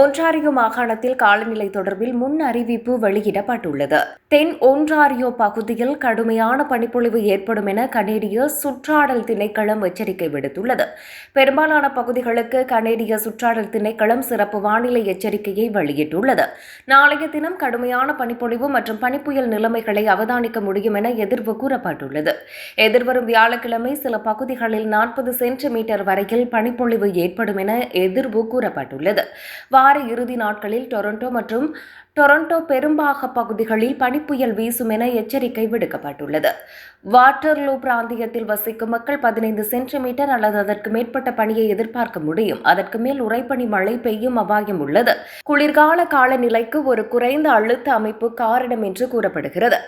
Ontario மாகாணத்தில் காலநிலை தொடர்பில் முன் அறிவிப்பு வெளியிடப்பட்டுள்ளது. தென் ஒன்றாரியோ பகுதியில் கடுமையான பனிப்பொழிவு ஏற்படும் என கனேடிய சுற்றாடல் திணைக்களம் எச்சரிக்கை விடுத்துள்ளது. பெரும்பாலான பகுதிகளுக்கு கனேடிய சுற்றாடல் திணைக்களம் சிறப்பு வானிலை எச்சரிக்கையை வெளியிட்டுள்ளது. நாளைய தினம் கடுமையான பனிப்பொழிவு மற்றும் பனிப்புயல் நிலைமைகளை அவதானிக்க முடியும் என எதிர்வு கூறப்பட்டுள்ளது. எதிர்வரும் வியாழக்கிழமை சில பகுதிகளில் நாற்பது சென்டிமீட்டர் வரையில் பனிப்பொழிவு ஏற்படும் என எதிர்வு கூறப்பட்டுள்ளது. வார இறுதி நாட்களில் டொரண்டோ மற்றும் டொரண்டோ பெரும்பாக பகுதிகளில் பனிப்புயல் வீசும் என எச்சரிக்கை விடுக்கப்பட்டுள்ளது. வாட்டர்லூ பிராந்தியத்தில் வசிக்கும் மக்கள் பதினைந்து சென்டிமீட்டர் அல்லது அதற்கு மேற்பட்ட பனியை எதிர்பார்க்க முடியும். அதற்கு மேல் உறைபனி மழை பெய்யும் அபாயம் உள்ளது. குளிர்கால காலநிலைக்கு ஒரு குறைந்த அழுத்த அமைப்பு காரணம் என்று கூறப்படுகிறது.